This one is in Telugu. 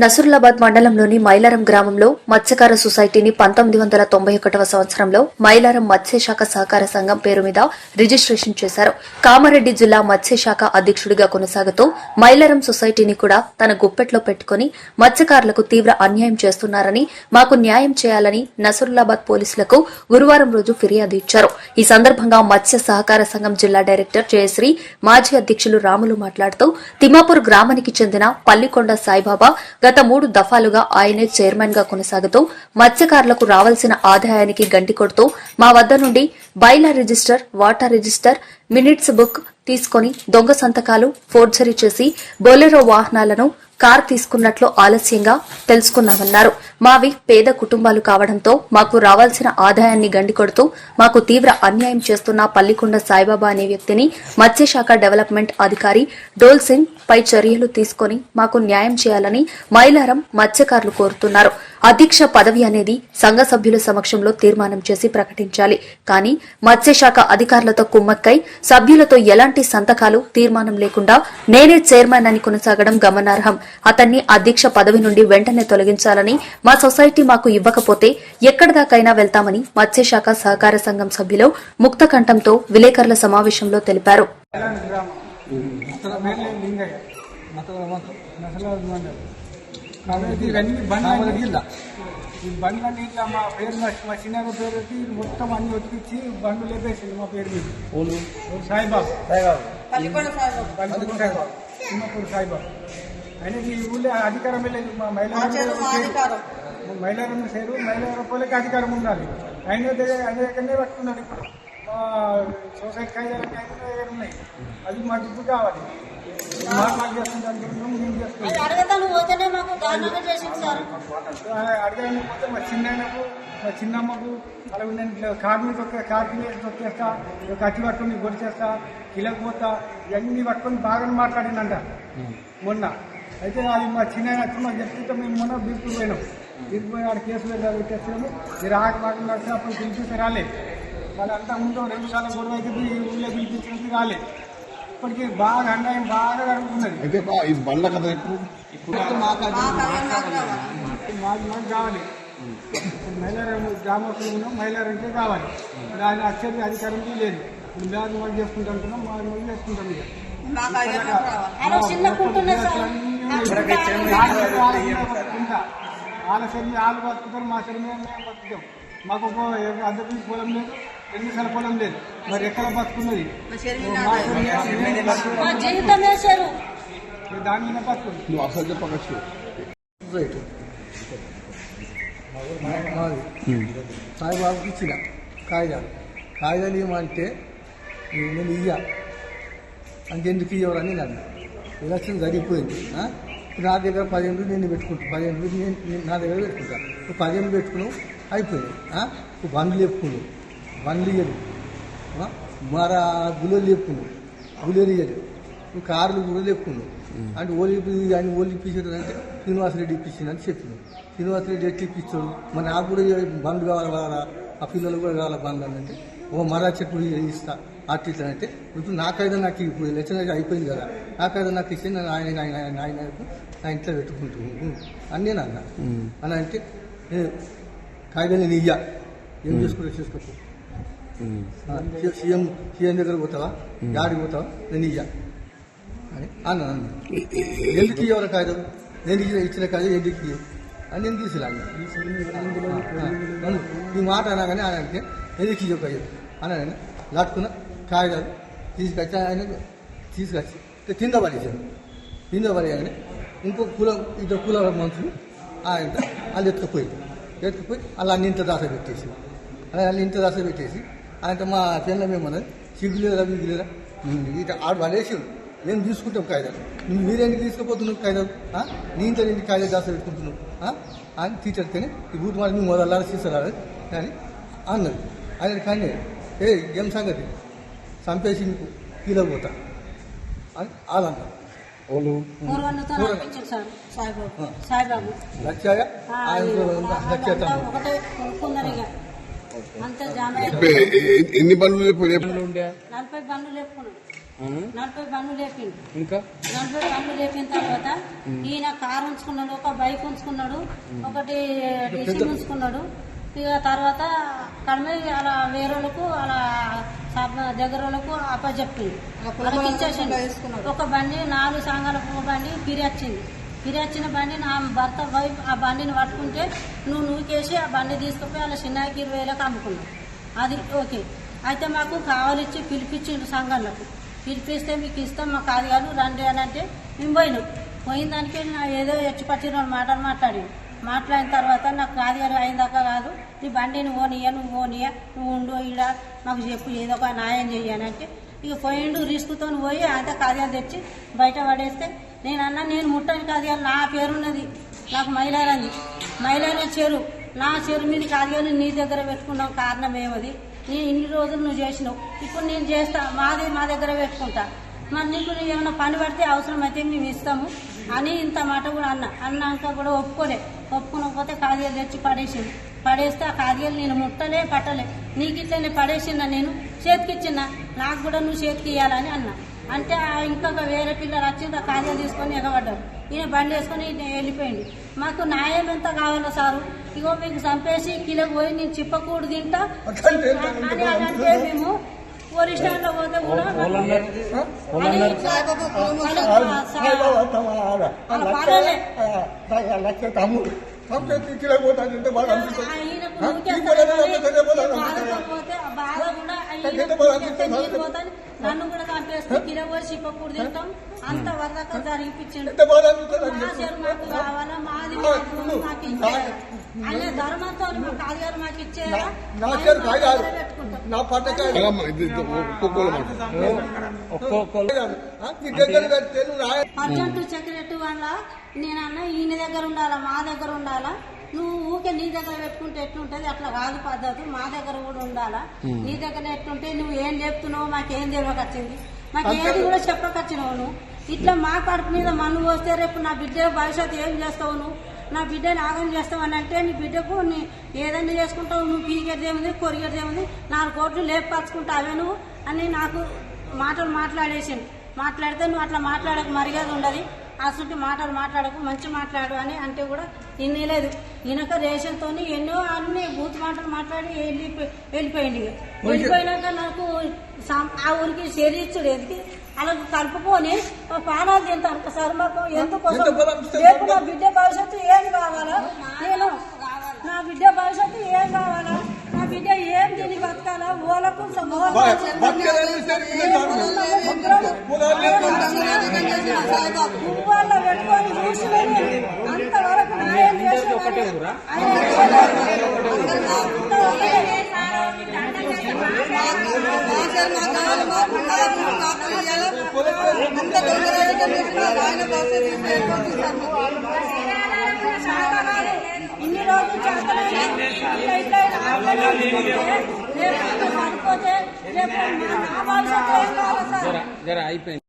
నసురులాబాద్ మండలంలోని మైలారం గ్రామంలో మత్స్యకార సొసైటీని పంతొమ్మిది వందల తొంభై ఒకటవ సంవత్సరంలో మైలారం మత్స్యశాఖ సహకార సంఘం పేరు మీద రిజిస్ట్రేషన్ చేశారు. కామారెడ్డి జిల్లా మత్స్యశాఖ అధ్యక్షుడిగా కొనసాగుతూ మైలారం సొసైటీని కూడా తన గుప్పెట్లో పెట్టుకుని మత్స్యకారులకు తీవ్ర అన్యాయం చేస్తున్నారని మాకు న్యాయం చేయాలని నసురులాబాద్ పోలీసులకు గురువారం రోజు ఫిర్యాదు ఇచ్చారు. ఈ సందర్భంగా మత్స్య సహకార సంఘం జిల్లా డైరెక్టర్ జయశ్రీ మాజీ అధ్యక్షులు రాములు మాట్లాడుతూ తిమ్మాపూర్ గ్రామానికి చెందిన పల్లికొండ సాయిబాబా గత మూడు దఫాలుగా ఆయనే చైర్మన్గా కొనసాగుతూ మత్స్యకారులకు రావాల్సిన ఆదాయానికి గంటి కొడుతూ మా వద్ద నుండి bylaw register water register minutes book తీసుకొని దొంగ సంతకాలు ఫోర్జరీ చేసి బొలెరో వాహనాలను కార్ తీసుకున్నట్లు ఆలస్యంగా తెలుసుకున్నామన్నారు. మావి పేద కుటుంబాలు కావడంతో మాకు రావాల్సిన ఆదాయాన్ని గండికొడుతూ మాకు తీవ్ర అన్యాయం చేస్తున్న పల్లికొండ సాయిబాబా అనే వ్యక్తిని మత్స్యశాఖ డెవలప్మెంట్ అధికారి డోల్ సింగ్ పై చర్యలు తీసుకొని మాకు న్యాయం చేయాలని మైలారం మత్స్యకారులు కోరుతున్నారు. అధ్యక్ష పదవి అనేది సంఘ సభ్యుల సమక్షంలో తీర్మానం చేసి ప్రకటించాలి. కానీ మత్స్యశాఖ అధికారులతో కుమ్మక్కై సభ్యులతో ఎలాంటి సంతకాలు తీర్మానం లేకుండా నేనే చైర్మన్ అని కొనసాగడం గమనార్హం అతన్ని అధ్యక్ష పదవి నుండి వెంటనే తొలగించాలని మా సొసైటీ మాకు ఇవ్వకపోతే ఎక్కడిదాకైనా వెళ్తామని మత్స్యశాఖ సహకార సంఘం సభ్యులు ముక్తకంఠంతో విలేకరుల సమావేశంలో తెలిపారు ఈ బండ్లన్నీ ఇట్లా మా పేరు మా మా చిన్న పేరు పెట్టి మొత్తం అన్ని ఒతికిచ్చి బండ్లు లేపేసింది మా పేరు మీద. ఓ సాయిబాబు. సాయిబాబు. సాయిబాబు. చిన్నపూర్ సాయిబాబు. ఆయనకి ఈ ఊళ్ళో అధికారం లేదు మా చేరు మహిళా మైలారం సేరు మైలారం పోలేకి అధికారం ఉండాలి. ఆయన దగ్గరనే పట్టుకున్నాడు ఇప్పుడు. మా సొసైటీ దగ్గర ఉన్నాయి అది మాకు ఇప్పుడు కావాలి. మాకు చేస్తుంటాం మేము అది చేసుకుంటాం అడగతాను పోతేనే మాకు దారుణంగా చేసింది సార్. పోతే మా చిన్నకు మా చిన్నమ్మకు అలా నేను కార్మిక కారు మీద తొక్కే కారు తొక్కేస్తా కత్తి పట్టుకొని గొడిచేస్తా కిలకు పోతా ఇవన్నీ పట్టుకొని బాగా మాట్లాడినంట మొన్న అయితే అది మా చిన్న మాకు చెప్తుంటే మేము మొన్న బీర్పు పోయినాం బీర్పు పోయి ఆడ కేసు పెట్టేసాము మీరు ఆక బాగా నడిచి అప్పుడు పిలిపిస్తే రాలేదు వాళ్ళు అంతా ముందు రెండు సార్లు గొడవ అయితే ఊళ్ళో పిలిపించినట్టు రాలేదు ఇప్పటికీ బాగా అన్యాయం బాగా జరుగుతున్నది అయితే ఇది బండ్ల కదా ఇప్పుడు కళ్యాణ్ మాకు కావాలి. మాకు కావాలి. మైలారం గ్రామస్తులు ఉన్నాం మైలారంకే కావాలి. దాని అత్యధిక అధికారం లేదు. బ్యాగ్ మాకు చేసుకుంటా మా మాకు చేసుకుంటాం వాళ్ళ శరీరం వాళ్ళు బతుకుతారు మా శరీరం మేము బతుకుతాం. మాకు ఒక అద్దెకి పొలం లేదు. పొలం లేదు. మరి ఎక్కడ బతుకున్నది? దాని మీద బతుకుంది నువ్వు అసలు రైట్. మాది. సాయిబాబుకి ఇచ్చిన కాగితాలు. కాగితాలు ఇవ్వమంటే నేను ఇయ్య. అంతెందుకు ఇవ్వరని నన్ను ఎలక్షన్ జరిగిపోయింది నా దగ్గర పదిహేను నేను పెట్టుకుంటా. పదిహేను నేను నా దగ్గర పెట్టుకుంటా. ఇప్పుడు పదిహేను పెట్టుకున్నావు అయిపోయింది. ఆ? ఇప్పుడు బండ్లు చెప్పుకున్నావు ఆ? మర గులేలు ఇయ్యడు నువ్వు కార్లు కూడా చెప్పుకున్నావు అంటే ఓలి ఆయన ఓలి ఇప్పించాడు అంటే శ్రీనివాసరెడ్డి ఇప్పించింది అని చెప్పినావు శ్రీనివాసరెడ్డి ఎట్టి ఇప్పించాడు? మరి నాకు కూడా బండ్లు కావాలి వాళ్ళ ఆ పిల్లలు కూడా కావాలి బండ్లు అని అంటే ఓ మరా చెట్లు ఇస్తా అట్లా ఇట్లా అంటే ఇప్పుడు నాకైతే నాకు ఇప్పుడు ఎలక్షన్ అయిపోయింది కదా. నాకైతే నాకు ఇస్తే నేను ఆయన ఆయన ఆయన ఆయన నా ఇంట్లో పెట్టుకుంటూ అని నేను అన్నా అని అంటే కాగితం నేను ఇయ్యా. ఏం చేసుకుంటా చేసుకోవచ్చు సీఎం సీఎం దగ్గర పోతావా? యాడికి పోతావా? నేను ఇయ్యా. అని అన్నాను ఎందుకు ఇవ్వాలి కాగితం నేను ఇచ్చిన ఇచ్చిన కాగితం ఎందుకు ఇయ్యవు? అని నేను తీసుకురాను ఈ మాట అనగానే ఆయన అంటే ఎందుకు ఇవ్వక అని ఆయన లాక్కున్న కాగితాలు తీసుకొచ్చి ఆయన తీసుకొచ్చి కింద పడేసాను కింద పడేయగానే ఇంకో కుల ఇద్దరు కుల మనుషులు ఆయన వాళ్ళు ఎత్తుకుపోయి ఎత్తుకుపోయి అలా అన్ని ఇంత దాస పెట్టేసి అలా అన్ని ఇంత దాస పెట్టేసి ఆయన మా పిల్లల మేమన్నది సిగ్గులేరా మిగ్గులేరా ఇట ఆడు పడేసి మేము తీసుకుంటాం కాగితాలు. నువ్వు మీరెందుకు తీసుకుపోతున్నావు కాగితాలు? ఆ? నీ ఇంట్లో ఎందుకు కాగితాలు దాస పెట్టుకుంటున్నావు. ఆ? అని తీర్చడితేనే ఈ బూత్ మాట నువ్వు మొదలు తీసుకోరాదు. కానీ అన్నది. ఆయన కానీ ఏ ఏం సంగతి? చంపేసి నీకు కీలో పోతా. అని వాళ్ళు? పూర్వన్నతో అనిపించారు సార్ సాయిబాబు. ఎన్ని బండ్లు నలభై బండ్లు లేపుకున్నాడు నలభై బండ్లు లేపిండు. ఇంకా? నలభై బండ్లు లేపిన తర్వాత ఈయన కారు ఉంచుకున్నాడు ఒక బైక్ ఉంచుకున్నాడు ఒకటి డీసీ ఉంచుకున్నాడు. ఇక తర్వాత కడమే అలా వేరే వాళ్ళకు అలా దగ్గర వాళ్ళకు అప్పచెప్పింది ఒక బండి నాలుగు సంఘాలకు ఒక బండి ఫిర్యాచింది ఫిర్యాచిన బండిని ఆమె భర్త వైఫ్ ఆ బండిని పట్టుకుంటే నువ్వు నూకేసి ఆ బండి తీసుకుపోయి వాళ్ళ చిన్నకి ఇరవై వేలకు అమ్ముకున్నావు. అది ఓకే. అయితే మాకు కావాలిచ్చి పిలిపించిండు సంఘాలకు. పిలిపిస్తే మీకు ఇస్తాం మాకు కాదు కాదు రండి అని అంటే మేము పోయినాం. పోయిన దానికి నా ఏదో ఎచ్చి పచ్చిన రెండు మాటలు మాట్లాడాను మాట్లాడిన తర్వాత నాకు కాదు గారు అయిందాక కాదు నీ బండిని ఓనియ నువ్వు ఓనియా నువ్వు ఉండు ఈడ మాకు చెప్పు ఏదో ఒక న్యాయం చెయ్యనంటే ఇక పోయిండు రిస్క్తో పోయి అంత కాదు తెచ్చి బయట పడేస్తే నేను అన్నా నేను ముట్టని కాదియాలు నా పేరున్నది. నాకు మైలారంది మైలార చెరు. నా చెరు మీద కాదియాలు నీ దగ్గర పెట్టుకున్నావు కారణం ఏమది? నేను ఇన్ని రోజులు నువ్వు చేసినావు. ఇప్పుడు నేను చేస్తా మాది మా దగ్గర పెట్టుకుంటా. మరి నీకు ఏమైనా పని పడితే అవసరమైతే మేము ఇస్తాము. అని ఇంత మాట కూడా అన్న. అన్నాక కూడా ఒప్పుకోలే. ఒప్పుకోకపోతే కాదియాలు తెచ్చి పడేసింది పడేస్తే ఆ కాదియాలు నేను ముట్టలే పట్టలే. నీకు ఇట్లనే పడేసిందా నేను? చేతికిచ్చిన నాకు కూడా నువ్వు చేతికి ఇవ్వాలని అన్నా. అంటే ఆ ఇంకొక వేరే పిల్లలు వచ్చింది ఆ కాదియాలు తీసుకొని ఎగబడ్డారు. ఈయన బండి వేసుకొని ఈయన వెళ్ళిపోయింది మాకు న్యాయం ఎంత కావాలో సారు? ఇగో మీకు చంపేసి కిలోకి పోయి నేను చిప్పకూడు తింటా. అని అంటే మేము పోలీస్ స్టేషన్లో పోతే కూడా. తమ్ముడు. కిలో బాగా అనిపిస్తుంది. బాధ కూడా పోతాను. నన్ను కూడా చంపేస్తే పోయి చిప్పకూడు తింటాం. అంత వరదాకా అని మా. చెరు మాకు కావాలా మాది మాకు ఇచ్చేయాలి ఆయన ధర్మంతో మా కాదిగారు మాకు ఇచ్చేయాలా నా సెక్రటరీ వల్ల నేను అన్న ఈయన దగ్గర ఉండాలా మా దగ్గర ఉండాలా? నువ్వు ఊకే నీ దగ్గర పెట్టుకుంటే ఎట్లుంటది? అట్లా కాదు పద్ధతి. మా దగ్గర కూడా ఉండాలా? నీ దగ్గర ఎట్లుంటే నువ్వు ఏం చెప్తున్నావు మాకేం తెలియకొచ్చింది మాకు ఏది కూడా చెప్పకొచ్చినావు నువ్వు. ఇట్లా మా కడుపు మీద మన్ను పోస్తే రేపు నా బిడ్డ భవిష్యత్తు ఏం చేస్తావు నువ్వు? నా బిడ్డని ఆగం చేస్తావు అని అంటే నీ బిడ్డకు నీ ఏదన్నా చేసుకుంటావు నువ్వు పీకేది ఏముంది కొరిగేది ఏముంది నాలుగు కోట్లు లేపుపరుచుకుంటావే నువ్వు అని నాకు మాటలు మాట్లాడేసిండు. మాట్లాడితే నువ్వు అట్లా మాట్లాడక మర్యాద ఉండదు. అసలు మాటలు మాట్లాడకు మంచి మాట్లాడు అని అంటే కూడా ఇన్ని లేదు ఈయనక రేషన్తో ఎన్నో అన్ని బూత్ మాటలు మాట్లాడి వెళ్ళిపోయి వెళ్ళిపోయింది. వెళ్ళిపోయినాక నాకు ఆ ఊరికి చేరిచ్చుడు ఎదిగి అలా కలుపుకొని పానాలు తింటాను ఒకసారి మాకు ఎందుకోసం రేపు నా బిడ్డ భవిష్యత్తు ఏం కావాలా నేను నా బిడ్డ భవిష్యత్తు ఏం కావాలా నా బిడ్డ ఏం తిని బతకాలా ఓలకు గుంపాల్లో పెట్టుకొని అంతవరకు ఒకటే చేసేవాడు. ఇన్ని రోజులు అయిపోయింది